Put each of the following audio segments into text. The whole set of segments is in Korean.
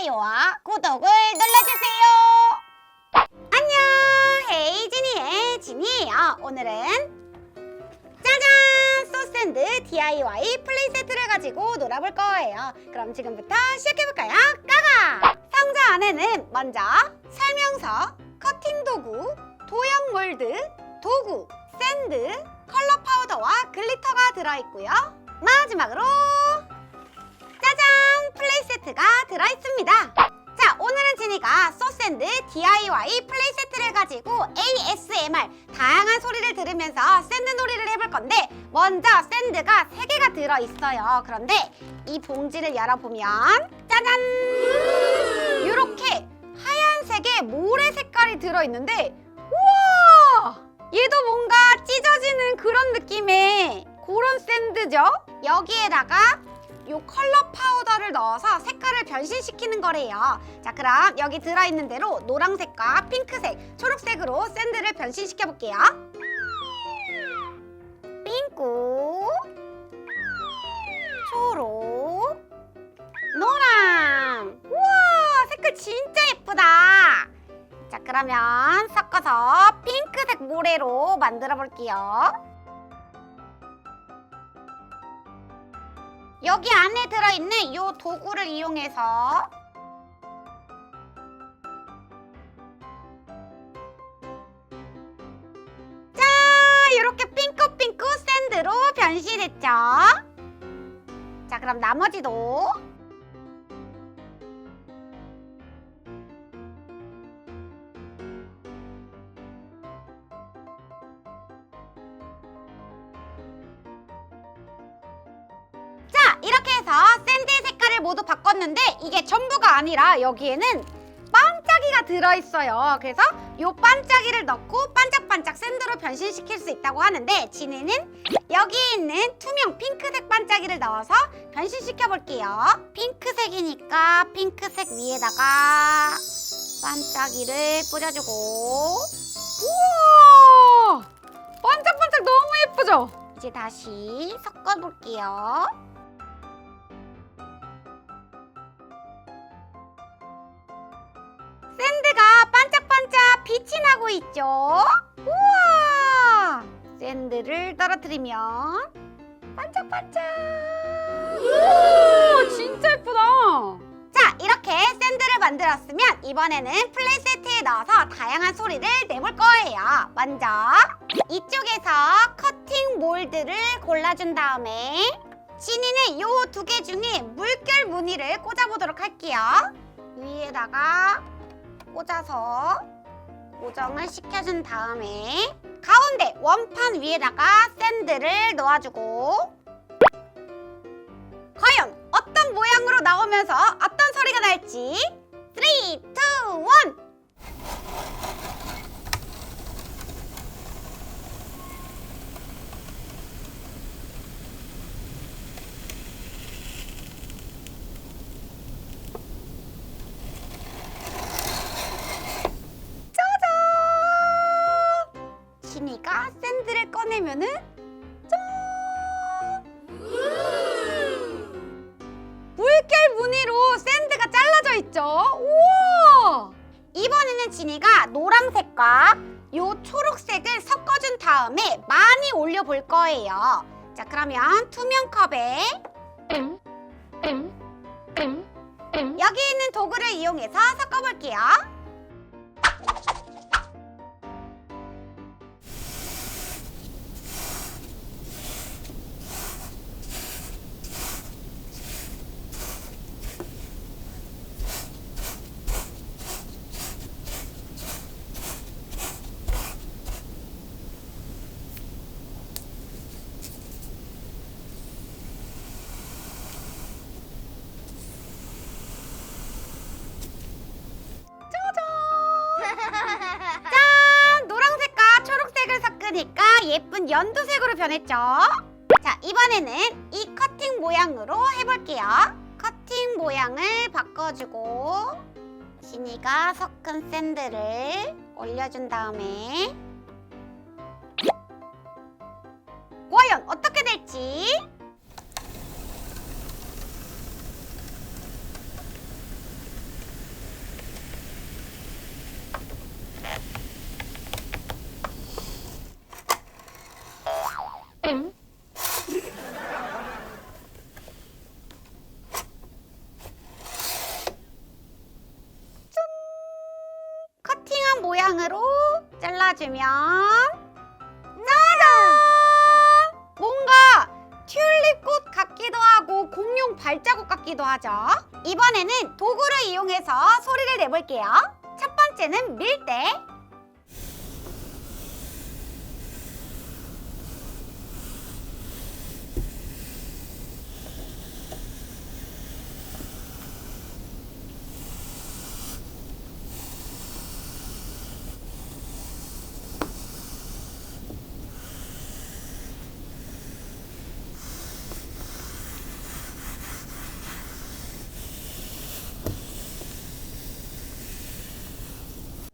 좋아요와 구독을 눌러주세요. 안녕, 헤이진이의 진이에요. 오늘은 짜잔! 소스앤드 DIY 플레이 세트를 가지고 놀아볼 거예요. 그럼 지금부터 시작해볼까요? 까가! 상자 안에는 먼저 설명서, 커팅 도구, 도형 몰드, 도구, 샌드, 컬러 파우더와 글리터가 들어있고요. 마지막으로 세트가 들어있습니다. 자, 오늘은 진이가 소스앤드 DIY 플레이 세트를 가지고 ASMR 다양한 소리를 들으면서 샌드 놀이를 해볼 건데 먼저 샌드가 3개가 들어있어요. 그런데 이 봉지를 열어보면 짜잔! 이렇게 하얀색의 모래 색깔이 들어있는데 우와! 얘도 뭔가 찢어지는 그런 느낌의 그런 샌드죠? 여기에다가 요 컬러 파우더를 넣어서 색깔을 변신시키는 거래요. 자, 그럼 여기 들어있는 대로 노란색과 핑크색, 초록색으로 샌드를 변신시켜 볼게요. 핑크, 초록, 노랑. 우와, 색깔 진짜 예쁘다. 자, 그러면 섞어서 핑크색 모래로 만들어 볼게요. 여기 안에 들어있는 이 도구를 이용해서 자 이렇게 핑크핑크 샌드로 변신했죠? 자 그럼 나머지도 이렇게 해서 샌드의 색깔을 모두 바꿨는데 이게 전부가 아니라 여기에는 반짝이가 들어있어요 그래서 이 반짝이를 넣고 반짝반짝 샌드로 변신시킬 수 있다고 하는데 진이는 여기 있는 투명 핑크색 반짝이를 넣어서 변신시켜 볼게요 핑크색이니까 핑크색 위에다가 반짝이를 뿌려주고 우와! 반짝반짝 너무 예쁘죠? 이제 다시 섞어볼게요 빛이 나고 있죠? 우와! 샌드를 떨어뜨리면 반짝반짝! 우와, 진짜 예쁘다. 자, 이렇게 샌드를 만들었으면 이번에는 플레이 세트에 넣어서 다양한 소리를 내볼 거예요. 먼저 이쪽에서 커팅 몰드를 골라준 다음에 진이는 이두개 중에 물결 무늬를 꽂아보도록 할게요. 위에다가 꽂아서 고정을 시켜준 다음에 가운데 원판 위에다가 샌드를 놓아주고 과연 어떤 모양으로 나오면서 어떤 소리가 날지 있죠? 우와! 이번에는 진이가 노란색과 요 초록색을 섞어준 다음에 많이 올려볼 거예요. 자, 그러면 투명 컵에 여기 있는 도구를 이용해서 섞어볼게요. 섞으니까 예쁜 연두색으로 변했죠? 자, 이번에는 이 커팅 모양으로 해볼게요. 커팅 모양을 바꿔주고 진이가 섞은 샌드를 올려준 다음에 과연 어떻게 될지 모양으로 잘라주면 짜잔! 뭔가 튤립꽃 같기도 하고 공룡 발자국 같기도 하죠. 이번에는 도구를 이용해서 소리를 내볼게요. 첫 번째는 밀대.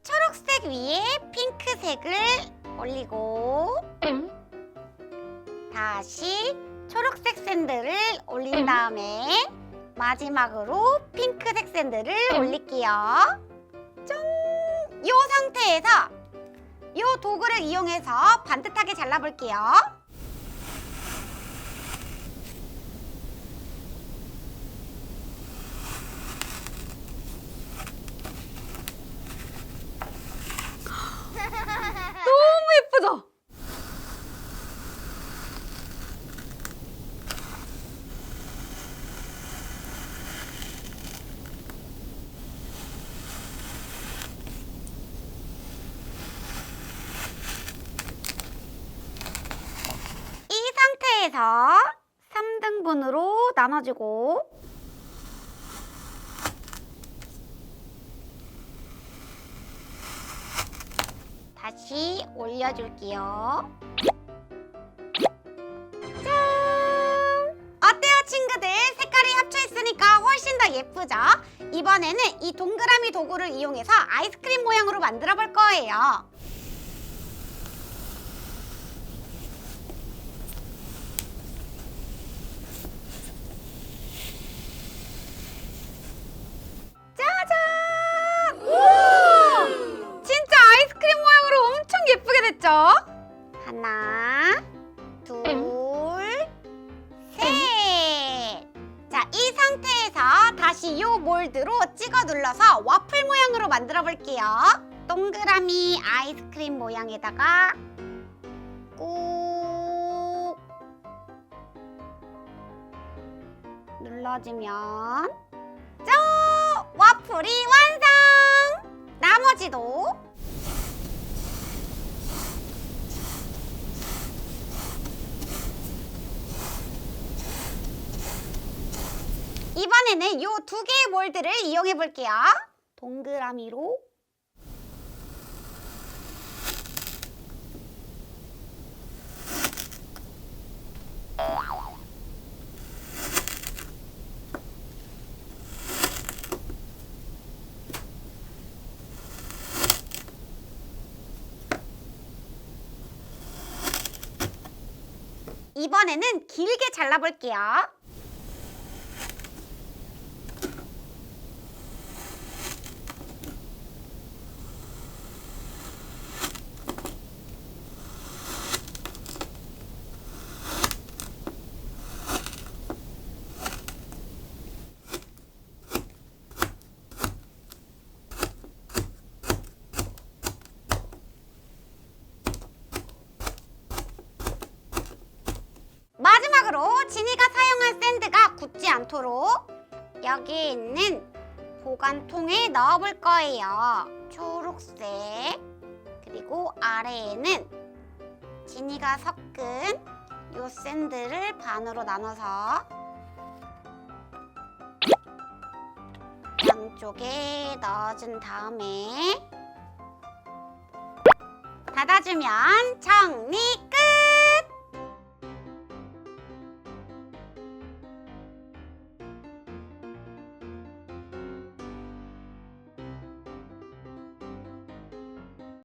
초록색 위에 핑크색을 올리고 다시 초록색 샌들을 올린 다음에 마지막으로 핑크색 샌들을 올릴게요. 짠! 이 상태에서 이 도구를 이용해서 반듯하게 잘라볼게요. 너무 예쁘죠? 이 상태에서 3등분으로 나눠주고 다시 올려줄게요. 짠! 어때요, 친구들? 색깔이 합쳐있으니까 훨씬 더 예쁘죠? 이번에는 이 동그라미 도구를 이용해서 아이스크림 모양으로 만들어 볼 거예요. 다시 요 몰드로 찍어 눌러서 와플 모양으로 만들어 볼게요. 동그라미 아이스크림 모양에다가 꾹 눌러주면 이번에는 요 두 개의 몰드를 이용해 볼게요. 동그라미로 이번에는 길게 잘라 볼게요. 마지막으로 진이가 사용한 샌드가 굳지 않도록 여기 있는 보관통에 넣어볼 거예요. 초록색 그리고 아래에는 진이가 섞은 요 샌드를 반으로 나눠서 양쪽에 넣어준 다음에 닫아주면 정리!